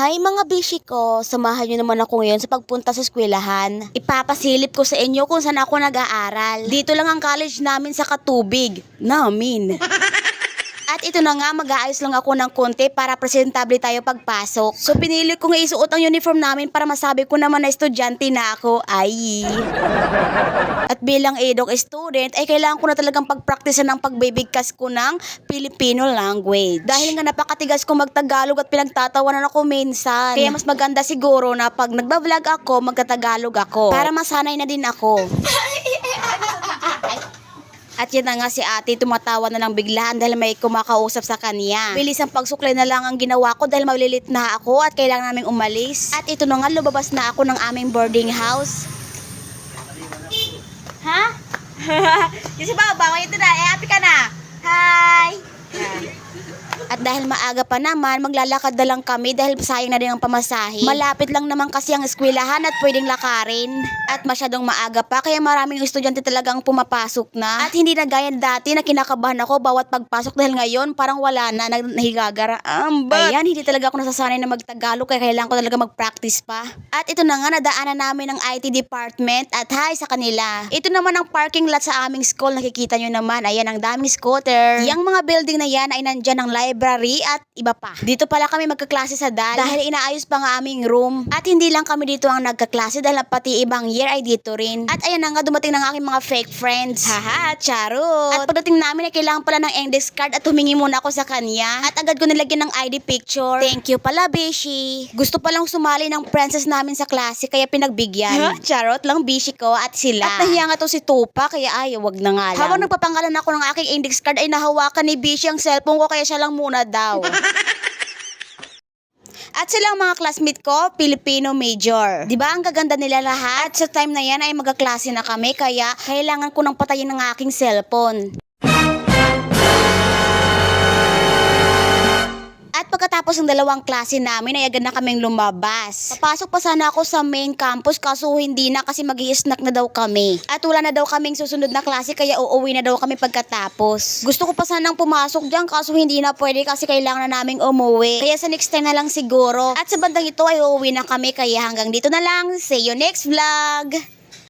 Hi mga bishi ko, samahan niyo naman ako ngayon sa pagpunta sa eskwelahan. Ipapasilip ko sa inyo kung saan ako nag-aaral. Dito lang ang college namin sa Katubig. Namin. At ito na nga, mag-aayos lang ako ng konti para presentable tayo pagpasok. So pinili ko nga isuot ang uniform namin para masabi ko naman na estudyante na ako. Ay. At bilang edok student, ay kailangan ko na talagang pagpraktisan ng pagbibigkas ko ng Filipino language. Dahil nga napakatigas ko magtagalog at pinagtatawanan ako minsan. Kaya mas maganda siguro na pag nagbablog ako, magtatagalog ako. Para masanay na din ako. At yan na nga si ate, tumatawa na lang biglaan dahil may kumakausap sa kanya. Bilis ang pagsuklay na lang ang ginawa ko dahil malilit na ako at kailangan naming umalis. At ito na nga, lumabas na ako ng aming boarding house. Ha? Kasi baba, ito na, eh, happy ka na. Hi! At dahil maaga pa naman, maglalakad na lang kami dahil sayang na din ang pamasahe. Malapit lang naman kasi ang eskwelahan at pwedeng lakarin. At masyadong maaga pa, kaya maraming estudyante talagang pumapasok na. At hindi na gaya dati na kinakabahan ako bawat pagpasok dahil ngayon parang wala na, nahigagara. Amba. Ayan, hindi talaga ako nasasanay na magtagalog kaya kailangan ko talaga mag-practice pa. At ito na nga, nadaanan namin ang IT department at hi sa kanila. Ito naman ang parking lot sa aming school, nakikita nyo naman. Ayan, ang daming scooter. Yang mga building na yan ay nandyan ang library at iba pa. Dito pala kami magkaklase sa DAL dahil inaayos pa nga aming room. At hindi lang kami dito ang nagkaklase dahil pati ibang year ay dito rin. At ayan na nga dumating ng aking mga fake friends. Haha, charot. At pagdating namin ay kailangan pala ng index card at humingi muna ako sa kanya. At agad ko nilagyan ng ID picture. Thank you pala, Bishi. Gusto palang sumali ng princess namin sa klase kaya pinagbigyan. charot lang, Bishi ko at sila. At nahiya nga to si Tupa kaya ay, wag na nga lang. Habang nagpapangalan ako ng aking index card ay nahawakan ni Bishi ang cellphone ko kaya siya lang muna daw. At silang mga classmate ko, Filipino major. 'Di ba ang gaganda nila lahat? At sa time na yan ay magkaklase na kami kaya kailangan ko nang patayin ng aking cellphone. Pagkatapos ng dalawang klase namin ay agad na kaming lumabas. Papasok pa sana ako sa main campus kaso hindi na kasi mag snack na daw kami. At wala na daw kaming susunod na klase kaya uuwi na daw kami pagkatapos. Gusto ko pa sanang pumasok dyan kaso hindi na pwede kasi kailangan na naming umuwi. Kaya sa next time na lang siguro. At sa bandang ito ay uuwi na kami kaya hanggang dito na lang. See you next vlog!